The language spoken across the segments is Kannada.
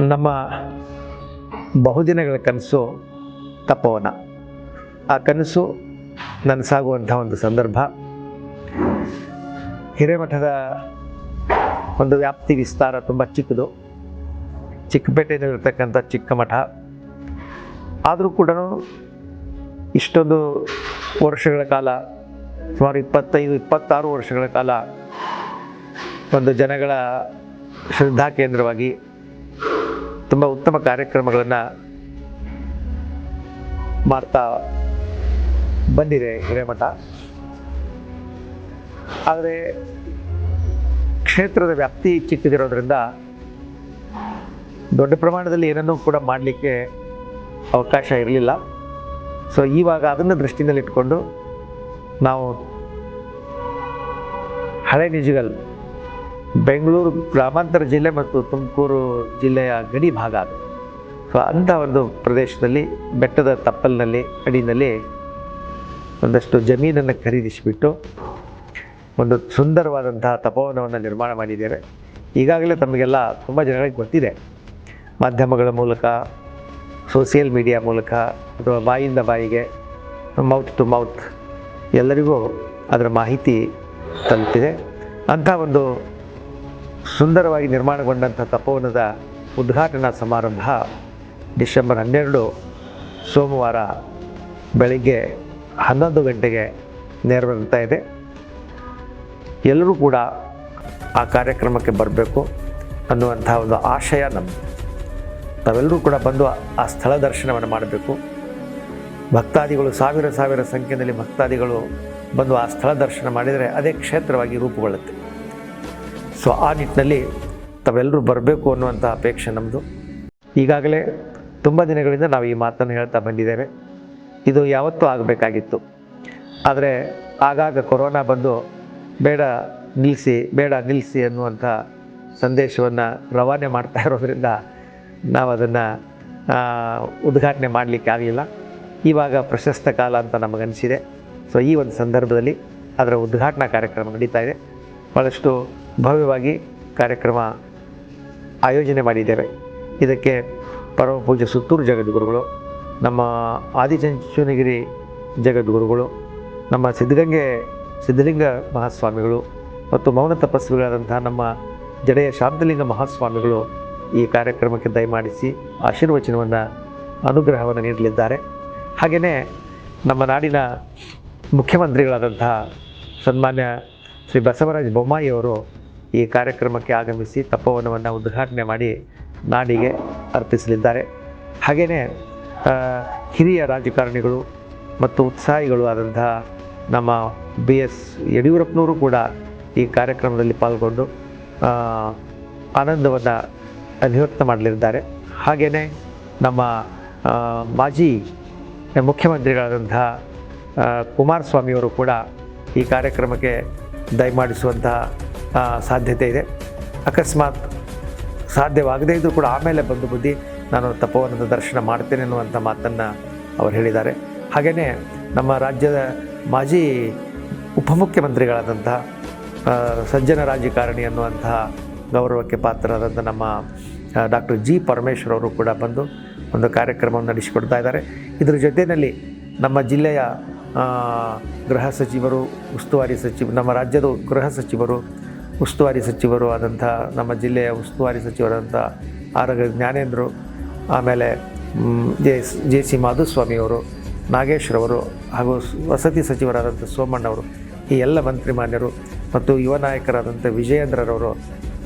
ನಮ್ಮ ಬಹುದಿನಗಳ ಕನಸು ತಪೋವನ. ಆ ಕನಸು ನನಸಾಗುವಂಥ ಒಂದು ಸಂದರ್ಭ. ಹಿರೇಮಠದ ಒಂದು ವ್ಯಾಪ್ತಿ ವಿಸ್ತಾರ ತುಂಬ ಚಿಕ್ಕದು. ಚಿಕ್ಕಪೇಟೆಯಲ್ಲಿರ್ತಕ್ಕಂಥ ಚಿಕ್ಕ ಮಠ. ಆದರೂ ಕೂಡ ಇಷ್ಟೊಂದು ವರ್ಷಗಳ ಕಾಲ, ಸುಮಾರು ಇಪ್ಪತ್ತೈದು, ಇಪ್ಪತ್ತಾರು ವರ್ಷಗಳ ಕಾಲ ಒಂದು ಜನಗಳ ಶ್ರದ್ಧಾ ಕೇಂದ್ರವಾಗಿ ತುಂಬ ಉತ್ತಮ ಕಾರ್ಯಕ್ರಮಗಳನ್ನು ಮಾಡ್ತಾ ಬಂದಿದೆ ಹಿರೇಮಠ. ಆದರೆ ಕ್ಷೇತ್ರದ ವ್ಯಾಪ್ತಿ ಚಿಕ್ಕದಿರೋದ್ರಿಂದ ದೊಡ್ಡ ಪ್ರಮಾಣದಲ್ಲಿ ಏನನ್ನೂ ಕೂಡ ಮಾಡಲಿಕ್ಕೆ ಅವಕಾಶ ಇರಲಿಲ್ಲ. ಸೊ ಇವಾಗ ಅದನ್ನು ದೃಷ್ಟಿನಲ್ಲಿಟ್ಕೊಂಡು ನಾವು ಹಳೆ ನಿಜಗಲ್ ಬೆಂಗಳೂರು ಗ್ರಾಮಾಂತರ ಜಿಲ್ಲೆ ಮತ್ತು ತುಮಕೂರು ಜಿಲ್ಲೆಯ ಗಡಿ ಭಾಗ ಅದು. ಸೊ ಅಂಥ ಒಂದು ಪ್ರದೇಶದಲ್ಲಿ, ಬೆಟ್ಟದ ತಪ್ಪಲಿನಲ್ಲಿ ಅಡಿನಲ್ಲಿ ಒಂದಷ್ಟು ಜಮೀನನ್ನು ಖರೀದಿಸಿಬಿಟ್ಟು ಒಂದು ಸುಂದರವಾದಂತಹ ತಪೋವನವನ್ನು ನಿರ್ಮಾಣ ಮಾಡಿದ್ದೇವೆ ಈಗಾಗಲೇ ತಮಗೆಲ್ಲ ತುಂಬ ಜನಗಳಿಗೆ ಗೊತ್ತಿದೆ. ಮಾಧ್ಯಮಗಳ ಮೂಲಕ ಸೋಷಿಯಲ್ ಮೀಡಿಯಾ ಮೂಲಕ, ಅಥವಾ ಬಾಯಿಂದ ಬಾಯಿಗೆ ಮೌತ್ ಟು ಮೌತ್ ಎಲ್ಲರಿಗೂ ಅದರ ಮಾಹಿತಿ ತಲುಪಿದೆ. ಅಂಥ ಒಂದು ಸುಂದರವಾಗಿ ನಿರ್ಮಾಣಗೊಂಡಂಥ ತಪೋವನದ ಉದ್ಘಾಟನಾ ಸಮಾರಂಭ ಡಿಸೆಂಬರ್ ಹನ್ನೆರಡು ಸೋಮವಾರ ಬೆಳಿಗ್ಗೆ ಹನ್ನೊಂದು ಗಂಟೆಗೆ ನೆರವೇರ್ತಾ ಇದೆ. ಎಲ್ಲರೂ ಕೂಡ ಆ ಕಾರ್ಯಕ್ರಮಕ್ಕೆ ಬರಬೇಕು ಅನ್ನುವಂಥ ಒಂದು ಆಶಯ ನಮ್ಮದು ತಾವೆಲ್ಲರೂ ಕೂಡ ಬಂದು ಆ ಸ್ಥಳ ದರ್ಶನವನ್ನು ಮಾಡಬೇಕು. ಭಕ್ತಾದಿಗಳು ಸಾವಿರ ಸಾವಿರ ಸಂಖ್ಯೆಯಲ್ಲಿ ಭಕ್ತಾದಿಗಳು ಬಂದು ಆ ಸ್ಥಳ ದರ್ಶನ ಮಾಡಿದರೆ ಅದೇ ಕ್ಷೇತ್ರವಾಗಿ ರೂಪುಗೊಳ್ಳುತ್ತೆ. ಸೊ ಆ ನಿಟ್ಟಿನಲ್ಲಿ ತಾವೆಲ್ಲರೂ ಬರಬೇಕು ಅನ್ನುವಂಥ ಅಪೇಕ್ಷೆ ನಮ್ಮದು ಈಗಾಗಲೇ ತುಂಬ ದಿನಗಳಿಂದ ನಾವು ಈ ಮಾತನ್ನು ಹೇಳ್ತಾ ಬಂದಿದ್ದೇವೆ. ಇದು ಯಾವತ್ತೂ ಆಗಬೇಕಾಗಿತ್ತು. ಆದರೆ ಆಗಾಗ ಕೊರೋನಾ ಬಂದು ಬೇಡ ನಿಲ್ಲಿಸಿ ಬೇಡ ನಿಲ್ಲಿಸಿ ಅನ್ನುವಂಥ ಸಂದೇಶವನ್ನು ರವಾನೆ ಮಾಡ್ತಾ ಇರೋದ್ರಿಂದ ನಾವು ಅದನ್ನು ಉದ್ಘಾಟನೆ ಮಾಡಲಿಕ್ಕೆ ಆಗಲಿಲ್ಲ. ಇವಾಗ ಪ್ರಶಸ್ತ ಕಾಲ ಅಂತ ನಮಗನಿಸಿದೆ. ಸೊ ಈ ಒಂದು ಸಂದರ್ಭದಲ್ಲಿ ಅದರ ಉದ್ಘಾಟನಾ ಕಾರ್ಯಕ್ರಮ ನಡೀತಾ ಇದೆ. ಭಾಳಷ್ಟು ಭವ್ಯವಾಗಿ ಕಾರ್ಯಕ್ರಮ ಆಯೋಜನೆ ಮಾಡಿದ್ದೇವೆ. ಇದಕ್ಕೆ ಪರಮ ಪೂಜ್ಯ ಸುತ್ತೂರು ಜಗದ್ಗುರುಗಳು, ನಮ್ಮ ಆದಿಚುಂಚನಗಿರಿ ಜಗದ್ಗುರುಗಳು, ನಮ್ಮ ಸಿದ್ಧಗಂಗೆ, ಸಿದ್ಧಲಿಂಗ ಮಹಾಸ್ವಾಮಿಗಳು ಮತ್ತು ಮೌನ ತಪಸ್ವಿಗಳಾದಂತಹ ನಮ್ಮ ಜಡೆಯ ಶಾಂತಲಿಂಗ ಮಹಾಸ್ವಾಮಿಗಳು ಈ ಕಾರ್ಯಕ್ರಮಕ್ಕೆ ದಯಮಾಡಿಸಿ ಆಶೀರ್ವಚನವನ್ನು, ಅನುಗ್ರಹವನ್ನು ನೀಡಲಿದ್ದಾರೆ. ಹಾಗೆಯೇ ನಮ್ಮ ನಾಡಿನ ಮುಖ್ಯಮಂತ್ರಿಗಳಾದಂತಹ ಸನ್ಮಾನ್ಯ ಶ್ರೀ ಬಸವರಾಜ ಬೊಮ್ಮಾಯಿಯವರು ಈ ಕಾರ್ಯಕ್ರಮಕ್ಕೆ ಆಗಮಿಸಿ ತಪೋವನವನ್ನು ಉದ್ಘಾಟನೆ ಮಾಡಿ ನಾಡಿಗೆ ಅರ್ಪಿಸಲಿದ್ದಾರೆ. ಹಾಗೆಯೇ ಹಿರಿಯ ರಾಜಕಾರಣಿಗಳು ಮತ್ತು ಉತ್ಸಾಹಿಗಳು ಆದಂತಹ ನಮ್ಮ ಬಿ ಎಸ್ ಯಡಿಯೂರಪ್ಪನವರು ಕೂಡ ಈ ಕಾರ್ಯಕ್ರಮದಲ್ಲಿ ಪಾಲ್ಗೊಂಡು ಆನಂದವನ್ನು ನಿವೃತ್ತ ಮಾಡಲಿದ್ದಾರೆ. ಹಾಗೆಯೇ ನಮ್ಮ ಮಾಜಿ ಮುಖ್ಯಮಂತ್ರಿಗಳಾದಂತಹ ಕುಮಾರಸ್ವಾಮಿಯವರು ಕೂಡ ಈ ಕಾರ್ಯಕ್ರಮಕ್ಕೆ ದಯಮಾಡಿಸುವಂತಹ ಸಾಧ್ಯತೆ ಇದೆ. ಅಕಸ್ಮಾತ್ ಸಾಧ್ಯವಾಗದೇ ಇದ್ದರೂ ಕೂಡ ಆಮೇಲೆ ಬಂದು ಬುದ್ಧಿ, ನಾನು ತಪೋವನದ ದರ್ಶನ ಮಾಡ್ತೇನೆ ಅನ್ನುವಂಥ ಮಾತನ್ನು ಅವರು ಹೇಳಿದ್ದಾರೆ. ಹಾಗೆಯೇ ನಮ್ಮ ರಾಜ್ಯದ ಮಾಜಿ ಉಪಮುಖ್ಯಮಂತ್ರಿಗಳಾದಂತಹ ಸಜ್ಜನ ರಾಜಕಾರಣಿ ಅನ್ನುವಂತಹ ಗೌರವಕ್ಕೆ ಪಾತ್ರರಾದಂಥ ನಮ್ಮ ಡಾಕ್ಟರ್ ಜಿ ಪರಮೇಶ್ವರ್ ಅವರು ಕೂಡ ಬಂದು ಒಂದು ಕಾರ್ಯಕ್ರಮವನ್ನು ನಡೆಸಿಕೊಡ್ತಾ ಇದ್ದಾರೆ. ಇದರ ಜೊತೆಯಲ್ಲಿ ನಮ್ಮ ಜಿಲ್ಲೆಯ ಗೃಹ ಸಚಿವರು, ಉಸ್ತುವಾರಿ ಸಚಿವ, ನಮ್ಮ ರಾಜ್ಯದ ಗೃಹ ಸಚಿವರು ಉಸ್ತುವಾರಿ ಸಚಿವರು ಆದಂಥ, ನಮ್ಮ ಜಿಲ್ಲೆಯ ಉಸ್ತುವಾರಿ ಸಚಿವರಾದಂಥ ಆರೋಗ್ಯ ಜ್ಞಾನೇಂದ್ರು, ಆಮೇಲೆ ಜೆ ಜೆ ಸಿ ಮಾಧುಸ್ವಾಮಿಯವರು ನಾಗೇಶ್ರವರು ಹಾಗೂ ವಸತಿ ಸಚಿವರಾದಂಥ ಸೋಮಣ್ಣವರು ಈ ಎಲ್ಲ ಮಂತ್ರಿಮಾನ್ಯರು ಮತ್ತು ಯುವ ನಾಯಕರಾದಂಥ ವಿಜಯೇಂದ್ರರವರು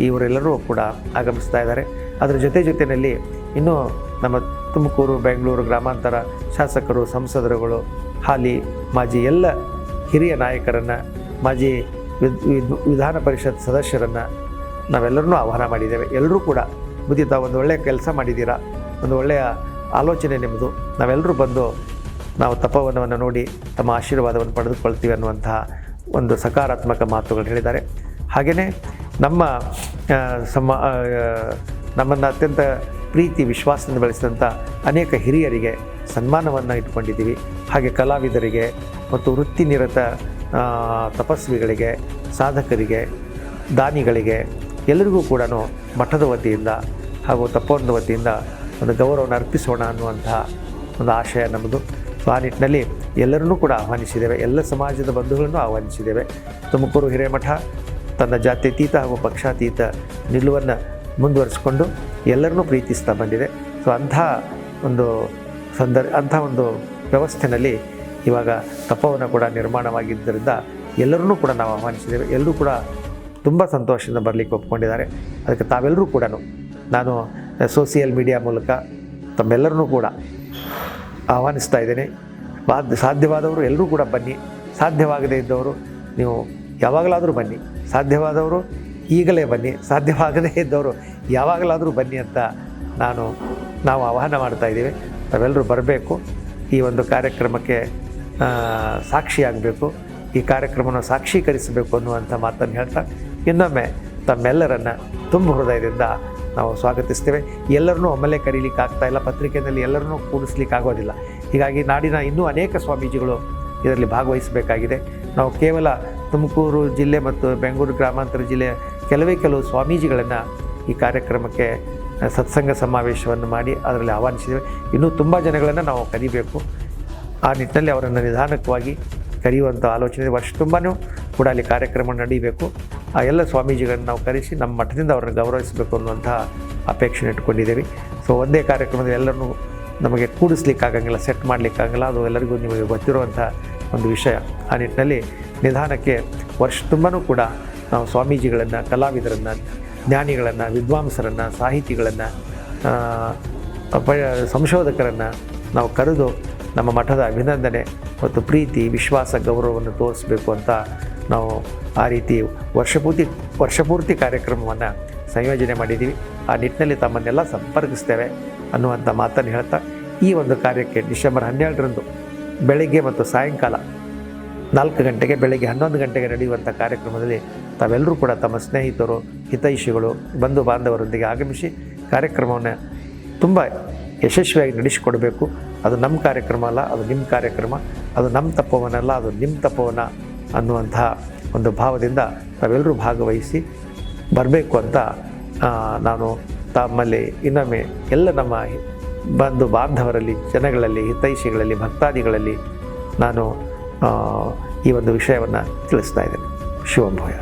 ಇವರೆಲ್ಲರೂ ಕೂಡ ಆಗಮಿಸ್ತಾ ಇದ್ದಾರೆ. ಅದರ ಜೊತೆ ಜೊತೆಯಲ್ಲಿ ಇನ್ನೂ ನಮ್ಮ ತುಮಕೂರು, ಬೆಂಗಳೂರು ಗ್ರಾಮಾಂತರ ಶಾಸಕರು, ಸಂಸದರುಗಳು, ಹಾಲಿ ಮಾಜಿ ಎಲ್ಲ ಹಿರಿಯ ನಾಯಕರನ್ನು ಮಾಜಿ ವಿಧಾನ ಪರಿಷತ್ ಸದಸ್ಯರನ್ನು ನಾವೆಲ್ಲರನ್ನೂ ಆಹ್ವಾನ ಮಾಡಿದ್ದೇವೆ. ಎಲ್ಲರೂ ಕೂಡ ಮುದಿತ ಒಂದು ಒಳ್ಳೆಯ ಕೆಲಸ ಮಾಡಿದ್ದೀರಾ? ಒಂದು ಒಳ್ಳೆಯ ಆಲೋಚನೆ ನಿಮ್ಮದು ನಾವೆಲ್ಲರೂ ಬಂದು ನಾವು ತಪವನವನ್ನು ನೋಡಿ ತಮ್ಮ ಆಶೀರ್ವಾದವನ್ನು ಪಡೆದುಕೊಳ್ತೀವಿ ಅನ್ನುವಂತಹ ಒಂದು ಸಕಾರಾತ್ಮಕ ಮಾತುಗಳು ಹೇಳಿದ್ದಾರೆ. ಹಾಗೆಯೇ ನಮ್ಮ ಸಮ ನಮ್ಮನ್ನು ಅತ್ಯಂತ ಪ್ರೀತಿ, ವಿಶ್ವಾಸದಿಂದ ಬೆಳೆಸಿದಂಥ ಅನೇಕ ಹಿರಿಯರಿಗೆ ಸನ್ಮಾನವನ್ನು ಇಟ್ಕೊಂಡಿದ್ದೀವಿ ಹಾಗೆ ಕಲಾವಿದರಿಗೆ ಮತ್ತು ವೃತ್ತಿನಿರತ ತಪಸ್ವಿಗಳಿಗೆ, ಸಾಧಕರಿಗೆ, ದಾನಿಗಳಿಗೆ ಎಲ್ಲರಿಗೂ ಕೂಡ ಮಠದ ವತಿಯಿಂದ ಹಾಗೂ ತಪ್ಪೊಂದು ವತಿಯಿಂದ ಒಂದು ಗೌರವವನ್ನು ಅರ್ಪಿಸೋಣ ಅನ್ನುವಂತಹ ಒಂದು ಆಶಯ ನಮ್ಮದು. ಸೊ ಆ ನಿಟ್ಟಿನಲ್ಲಿ ಎಲ್ಲರನ್ನೂ ಕೂಡ ಆಹ್ವಾನಿಸಿದ್ದೇವೆ. ಎಲ್ಲ ಸಮಾಜದ ಬಂಧುಗಳನ್ನು ಆಹ್ವಾನಿಸಿದ್ದೇವೆ. ತುಮಕೂರು ಹಿರೇಮಠ, ತನ್ನ ಜಾತ್ಯತೀತ ಹಾಗೂ ಪಕ್ಷಾತೀತ ನಿಲುವನ್ನು ಮುಂದುವರಿಸಿಕೊಂಡು ಎಲ್ಲರನ್ನೂ ಪ್ರೀತಿಸ್ತಾ ಬಂದಿದೆ. ಸೊ ಅಂಥ ಒಂದು ಸಂದರ್ ಅಂಥ ಒಂದು ವ್ಯವಸ್ಥೆಯಲ್ಲಿ ಇವಾಗ ತಪೋವನ ಕೂಡ ನಿರ್ಮಾಣವಾಗಿದ್ದರಿಂದ ಎಲ್ಲರನ್ನೂ ಕೂಡ ನಾವು ಆಹ್ವಾನಿಸಿದ್ದೇವೆ. ಎಲ್ಲರೂ ಕೂಡ ತುಂಬ ಸಂತೋಷದಿಂದ ಬರಲಿಕ್ಕೆ ಒಪ್ಕೊಂಡಿದ್ದಾರೆ. ಅದಕ್ಕೆ ತಾವೆಲ್ಲರೂ ಕೂಡ ನಾನು ಸೋಷಿಯಲ್ ಮೀಡಿಯಾ ಮೂಲಕ ತಮ್ಮೆಲ್ಲರನ್ನೂ ಕೂಡ ಆಹ್ವಾನಿಸ್ತಾ ಇದ್ದೇನೆ. ಬಾದ್, ಸಾಧ್ಯವಾದವರು ಎಲ್ಲರೂ ಕೂಡ ಬನ್ನಿ. ಸಾಧ್ಯವಾಗದೇ ಇದ್ದವರು ನೀವು ಯಾವಾಗಲಾದರೂ ಬನ್ನಿ. ಸಾಧ್ಯವಾದವರು ಈಗಲೇ ಬನ್ನಿ. ಸಾಧ್ಯವಾಗದೇ ಇದ್ದವರು ಯಾವಾಗಲಾದರೂ ಬನ್ನಿ ಅಂತ ನಾನು, ನಾವು ಆಹ್ವಾನ ಮಾಡ್ತಾ ಇದ್ದೀವಿ. ತಾವೆಲ್ಲರೂ ಬರಬೇಕು. ಈ ಒಂದು ಕಾರ್ಯಕ್ರಮಕ್ಕೆ ಸಾಕ್ಷಿಯಾಗಬೇಕು ಈ ಕಾರ್ಯಕ್ರಮವನ್ನು ಸಾಕ್ಷೀಕರಿಸಬೇಕು ಅನ್ನುವಂಥ ಮಾತನ್ನು ಹೇಳ್ತಾ ಇನ್ನೊಮ್ಮೆ ತಮ್ಮೆಲ್ಲರನ್ನು ತುಂಬ ಹೃದಯದಿಂದ ನಾವು ಸ್ವಾಗತಿಸ್ತೇವೆ. ಎಲ್ಲರನ್ನೂ ಒಮ್ಮೆಲೆ ಕರೀಲಿಕ್ಕೆ ಆಗ್ತಾ ಇಲ್ಲ, ಪತ್ರಿಕೆಯಲ್ಲಿ ಎಲ್ಲರನ್ನೂ ಕೂಡಿಸ್ಲಿಕ್ಕೆ ಆಗೋದಿಲ್ಲ. ಹೀಗಾಗಿ ನಾಡಿನ ಇನ್ನೂ ಅನೇಕ ಸ್ವಾಮೀಜಿಗಳು ಇದರಲ್ಲಿ ಭಾಗವಹಿಸಬೇಕಾಗಿದೆ. ನಾವು ಕೇವಲ ತುಮಕೂರು ಜಿಲ್ಲೆ ಮತ್ತು ಬೆಂಗಳೂರು ಗ್ರಾಮಾಂತರ ಜಿಲ್ಲೆಯ ಕೆಲವೇ ಕೆಲವು ಸ್ವಾಮೀಜಿಗಳನ್ನು ಈ ಕಾರ್ಯಕ್ರಮಕ್ಕೆ ಸತ್ಸಂಗ ಸಮಾವೇಶವನ್ನು ಮಾಡಿ ಅದರಲ್ಲಿ ಆಹ್ವಾನಿಸಿದ್ದೇವೆ. ಇನ್ನೂ ತುಂಬ ಜನಗಳನ್ನು ನಾವು ಕರಿಬೇಕು. ಆ ನಿಟ್ಟಿನಲ್ಲಿ ಅವರನ್ನು ನಿಧಾನಕವಾಗಿ ಕರೆಯುವಂಥ ಆಲೋಚನೆ ವರ್ಷ ತುಂಬಾ ಕೂಡ ಅಲ್ಲಿ ಕಾರ್ಯಕ್ರಮ ನಡೀಬೇಕು. ಆ ಎಲ್ಲ ಸ್ವಾಮೀಜಿಗಳನ್ನು ನಾವು ಕರೆಸಿ ನಮ್ಮ ಮಠದಿಂದ ಅವರನ್ನು ಗೌರವಿಸಬೇಕು ಅನ್ನುವಂಥ ಅಪೇಕ್ಷೆ ಇಟ್ಕೊಂಡಿದ್ದೀವಿ ಸೊ ಒಂದೇ ಕಾರ್ಯಕ್ರಮದಲ್ಲಿ ಎಲ್ಲರನ್ನೂ ನಮಗೆ ಕೂಡಿಸ್ಲಿಕ್ಕಾಗಂಗಿಲ್ಲ ಸೆಟ್ ಮಾಡಲಿಕ್ಕಾಗಲ್ಲ. ಅದು ಎಲ್ಲರಿಗೂ ನಿಮಗೆ ಗೊತ್ತಿರುವಂಥ ಒಂದು ವಿಷಯ. ಆ ನಿಟ್ಟಿನಲ್ಲಿ ನಿಧಾನಕ್ಕೆ ವರ್ಷ ತುಂಬನೂ ಕೂಡ ನಾವು ಸ್ವಾಮೀಜಿಗಳನ್ನು, ಕಲಾವಿದರನ್ನು, ಜ್ಞಾನಿಗಳನ್ನು, ವಿದ್ವಾಂಸರನ್ನು, ಸಾಹಿತಿಗಳನ್ನು ಸಂಶೋಧಕರನ್ನು ನಾವು ಕರೆದು ನಮ್ಮ ಮಠದ ಅಭಿನಂದನೆ ಮತ್ತು ಪ್ರೀತಿ, ವಿಶ್ವಾಸ, ಗೌರವವನ್ನು ತೋರಿಸಬೇಕು ಅಂತ ನಾವು ಆ ರೀತಿ ವರ್ಷಪೂರ್ತಿ ವರ್ಷಪೂರ್ತಿ ಕಾರ್ಯಕ್ರಮವನ್ನು ಸಂಯೋಜನೆ ಮಾಡಿದ್ದೀವಿ. ಆ ನಿಟ್ಟಿನಲ್ಲಿ ತಮ್ಮನ್ನೆಲ್ಲ ಸಂಪರ್ಕಿಸ್ತೇವೆ ಅನ್ನುವಂಥ ಮಾತನ್ನು ಹೇಳ್ತಾ ಈ ಒಂದು ಕಾರ್ಯಕ್ಕೆ ಡಿಸೆಂಬರ್ ಹನ್ನೆರಡರಂದು ಬೆಳಗ್ಗೆ ಮತ್ತು ಸಾಯಂಕಾಲ ನಾಲ್ಕು ಗಂಟೆಗೆ, ಬೆಳಗ್ಗೆ ಹನ್ನೊಂದು ಗಂಟೆಗೆ ನಡೆಯುವಂಥ ಕಾರ್ಯಕ್ರಮದಲ್ಲಿ ತಾವೆಲ್ಲರೂ ಕೂಡ ತಮ್ಮ ಸ್ನೇಹಿತರು, ಹಿತೈಷಿಗಳು ಬಂಧು ಬಾಂಧವರೊಂದಿಗೆ ಆಗಮಿಸಿ ಕಾರ್ಯಕ್ರಮವನ್ನು ತುಂಬ ಯಶಸ್ವಿಯಾಗಿ ನಡೆಸಿಕೊಡಬೇಕು. ಅದು ನಮ್ಮ ಕಾರ್ಯಕ್ರಮ ಅಲ್ಲ, ಅದು ನಿಮ್ಮ ಕಾರ್ಯಕ್ರಮ. ಅದು ನಮ್ಮ ತಪ್ಪವನಲ್ಲ ಅದು ನಿಮ್ಮ ತಪ್ಪವನ ಅನ್ನುವಂತಹ ಒಂದು ಭಾವದಿಂದ ನಾವೆಲ್ಲರೂ ಭಾಗವಹಿಸಿ ಬರಬೇಕು ಅಂತ ನಾನು ತಮ್ಮಲ್ಲಿ ಇನ್ನೊಮ್ಮೆ ಎಲ್ಲ ನಮ್ಮ ಬಂಧು ಬಾಂಧವರಲ್ಲಿ, ಜನಗಳಲ್ಲಿ, ಹಿತೈಷಿಗಳಲ್ಲಿ, ಭಕ್ತಾದಿಗಳಲ್ಲಿ ನಾನು ಈ ಒಂದು ವಿಷಯವನ್ನು ತಿಳಿಸ್ತಾ ಇದ್ದೇನೆ. ಶಿವಂಭಯ